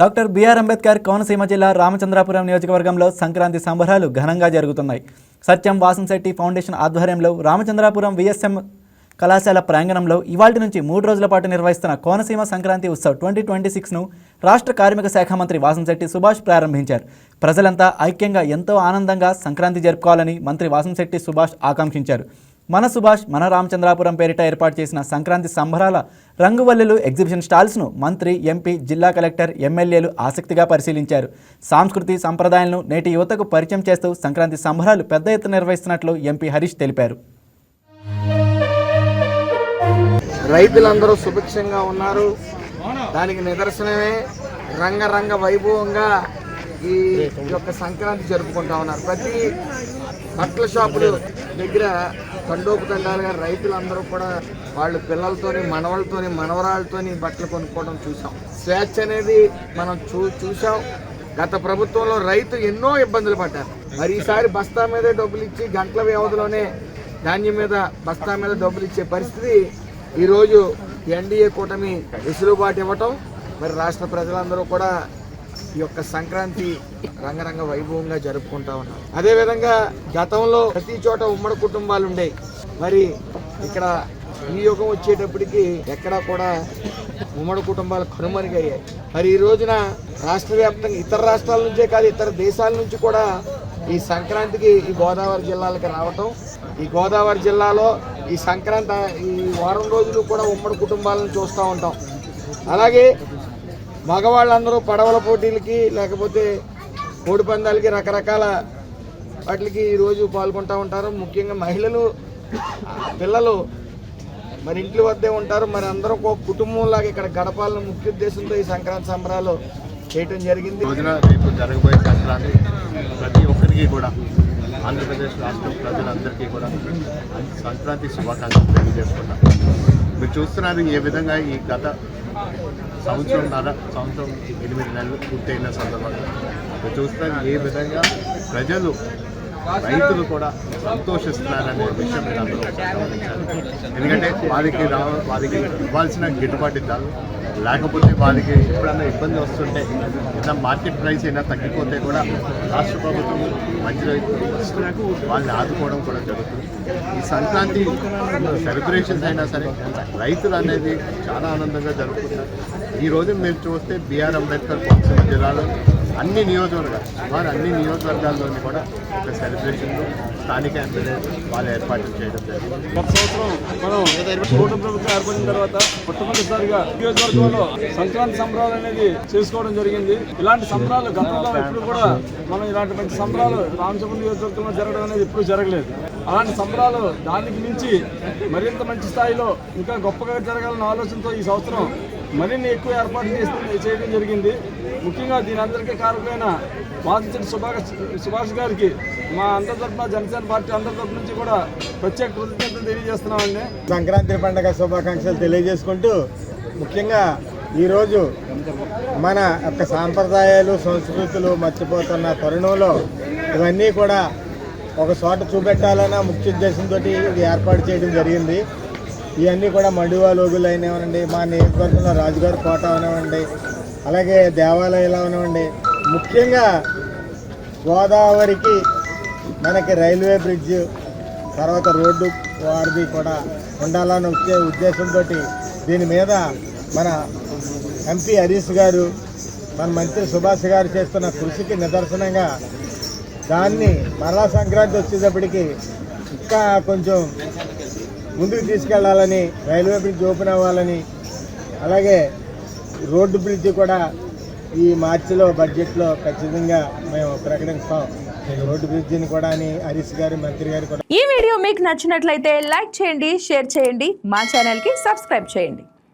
Doctor BR Ambedkar Konaseema జిల్లా రామచంద్రాపురం నియోజకవర్గంలో సంక్రాంతి సంబరాలు ఘనంగా జరుగుతున్నాయి. సత్యం వాసంశెట్టి ఫౌండేషన్ ఆధ్వర్యంలో రామచంద్రాపురం విఎస్ఎం కళాశాల ప్రాంగణంలో ఇవాటి నుంచి మూడు రోజుల పాటు నిర్వహిస్తున్న కోనసీమ సంక్రాంతి ఉత్సవ్ ట్వంటీ ట్వంటీ సిక్స్ను రాష్ట్ర కార్మిక శాఖ మంత్రి వాసంశెట్టి సుభాష్ ప్రారంభించారు. ప్రజలంతా ఐక్యంగా ఎంతో ఆనందంగా సంక్రాంతి జరుపుకోవాలని మంత్రి వాసంశెట్టి సుభాష్ ఆకాంక్షించారు. మన సుభాష్ మన రామచంద్రాపురం పేరిట ఏర్పాటు చేసిన సంక్రాంతి సంబరాల రంగువల్లులు ఎగ్జిబిషన్ స్టాల్స్ను మంత్రి ఎంపీ జిల్లా కలెక్టర్ ఎమ్మెల్యేలు ఆసక్తిగా పరిశీలించారు. సాంస్కృతి సంప్రదాయాలను నేటి యువతకు పరిచయం చేస్తూ సంక్రాంతి సంబరాలు పెద్ద ఎత్తున నిర్వహిస్తున్నట్లు ఎంపీ హరీష్ తెలిపారు. రైతులందరూ సుభిక్షంగా ఉన్నారు. దానికి నిదర్శనమే రంగరంగ వైభవంగా ఈ యొక్క సంక్రాంతి జరుపుకుంటా ఉన్నారు. ప్రతి బట్టల షాపులు దగ్గర తండోపుతండాలుగా రైతులందరూ కూడా వాళ్ళ పిల్లలతోని మనవలతోని మనవరాళ్ళతోని బట్టలు కొనుక్కోవడం చూసాం స్వేచ్ఛ అనేది మనం చూ చూసాం గత ప్రభుత్వంలో రైతు ఎన్నో ఇబ్బందులు పడ్డారు. మరి ఈసారి బస్తా మీదే డబ్బులు ఇచ్చి గంటల వ్యవధిలోనే ధాన్యం మీద బస్తా మీద డబ్బులు ఇచ్చే పరిస్థితి ఈరోజు ఎన్డీఏ కూటమి వెసులుబాటు ఇవ్వటం మరి రాష్ట్ర ప్రజలందరూ కూడా ఈ యొక్క సంక్రాంతి రంగరంగ వైభవంగా జరుపుకుంటా ఉన్నారు. అదేవిధంగా గతంలో ప్రతి చోట ఉమ్మడి కుటుంబాలు ఉండేవి. మరి ఇక్కడ ఈ యుగం వచ్చేటప్పటికి ఎక్కడా కూడా ఉమ్మడి కుటుంబాలు కనుమరుగయ్యాయి. మరి ఈ రోజున రాష్ట్ర వ్యాప్తంగా ఇతర రాష్ట్రాల నుంచే కాదు ఇతర దేశాల నుంచి కూడా ఈ సంక్రాంతికి ఈ గోదావరి జిల్లాలకి రావటం ఈ గోదావరి జిల్లాలో ఈ సంక్రాంతి ఈ వారం రోజులు కూడా ఉమ్మడి కుటుంబాలను చూస్తూ ఉంటాం. అలాగే మగవాళ్ళందరూ పడవల పోటీలకి లేకపోతే కోడి పందాలకి రకరకాల వాటికి ఈరోజు పాల్గొంటూ ఉంటారు. ముఖ్యంగా మహిళలు పిల్లలు మరి ఇంట్లో వద్దే ఉంటారు. మరి అందరూ ఒక కుటుంబంలాగా ఇక్కడ గడపాలని ముఖ్య ఉద్దేశంతో ఈ సంక్రాంతి సంబరాలు చేయటం జరిగింది. రోజున రేపు జరగబోయే సంక్రాంతి ప్రతి ఒక్కరికి కూడా ఆంధ్రప్రదేశ్ రాష్ట్రం ప్రజలందరికీ కూడా సంక్రాంతి శుభాకాంక్షలు తెలియజేసుకున్నాం మీరు చూస్తున్నారు ఏ విధంగా ఈ గత సంవత్సరంన్నర సంవత్సరం ఎనిమిది నెలలు పూర్తయిన సందర్భంగా మీరు చూస్తున్నారు ఏ విధంగా ప్రజలు రైతులు కూడా సంతోషిస్తున్నారనే విషయం నేను అందులో ఎందుకంటే వారికి రావాలి వారికి ఇవ్వాల్సిన గిట్టుబాటు ధరలు లేకపోతే వారికి ఎప్పుడన్నా ఇబ్బంది వస్తుంటే ఏదైనా మార్కెట్ ప్రైస్ అయినా తగ్గిపోతే కూడా రాష్ట్ర ప్రభుత్వం మంచి రైతులకు వాళ్ళని ఆదుకోవడం కూడా జరుగుతుంది. ఈ సంక్రాంతి సెలబ్రేషన్స్ అయినా సరే రైతులు అనేది చాలా ఆనందంగా జరుగుతుంది ఈ రోజు మీరు చూస్తే బిఆర్ అంబేద్కర్ కోనసీమ జిల్లాలో అన్ని నియోజకవర్గాలు సుమారు అన్ని నియోజకవర్గాల్లోని కూడా ఒక సెలబ్రేషన్లు స్థానిక ఎమ్మెల్యే వాళ్ళు ఏర్పాటు చేయడం జరిగింది. గత సంవత్సరం మనం కూటమి ప్రభుత్వం ఏర్పడిన తర్వాత మొట్టమొదటిసారిగా నియోజకవర్గంలో సంక్రాంతి సంబరాలు అనేది చేసుకోవడం జరిగింది. ఇలాంటి సంబరాలు గతంలో ఎప్పుడు కూడా మనం ఇలాంటి సంబరాలు రామచంద్ర నియోజకవర్గంలో జరగడం అనేది ఎప్పుడు జరగలేదు. అలాంటి సంబరాలు దానికి మించి మరింత మంచి స్థాయిలో ఇంకా గొప్పగా జరగాలన్న ఆలోచనతో ఈ సంవత్సరం మరిన్ని ఎక్కువ ఏర్పాటు చేసి చేయడం జరిగింది. ముఖ్యంగా దీని అందరికీ కారణమైన వాసిరెడ్డి సుభాష్ సుభాష్ గారికి మా అందరి తరఫున జనసేన పార్టీ అందరి తరఫు నుంచి కూడా ప్రత్యేక కృతజ్ఞతలు తెలియజేస్తున్నామండి. సంక్రాంతి పండుగ శుభాకాంక్షలు తెలియజేసుకుంటూ ముఖ్యంగా ఈరోజు మన యొక్క సాంప్రదాయాలు సంస్కృతులు మర్చిపోతున్న తరుణంలో ఇవన్నీ కూడా ఒక చోట చూపెట్టాలన్న ముఖ్య ఉద్దేశంతో ఇది ఏర్పాటు చేయడం జరిగింది. ఇవన్నీ కూడా మండువా లోగులు అయినవనండి మా నియోజకవర్గంలో రాజుగారి కోట అవనివ్వండి అలాగే దేవాలయాలు అవనివ్వండి. ముఖ్యంగా గోదావరికి మనకి రైల్వే బ్రిడ్జ్ తర్వాత రోడ్డు వారిది కూడా ఉండాలన్న ఉద్దేశంతో దీని మీద మన ఎంపీ హరీష్ గారు మన మంత్రి సుభాష్ గారు చేస్తున్న కృషికి నిదర్శనంగా దాన్ని మరలా సంక్రాంతి వచ్చేటప్పటికి ఇంకా కొంచెం ముందుకు తీసుకెళ్ళాలని రైల్వే బ్రిడ్జ్ ఓపెన్ అవ్వాలని అలాగే రోడ్డు బ్రిడ్జ్ కూడా ఈ మార్చిలో బడ్జెట్లో ఖచ్చితంగా మేము ప్రకటిస్తాం. రోడ్డు బ్రిడ్జిని కూడా అని హరీష్ గారు మంత్రి గారు కూడా ఈ వీడియో మీకు నచ్చినట్లయితే లైక్ చేయండి షేర్ చేయండి మా ఛానల్కి సబ్స్క్రైబ్ చేయండి.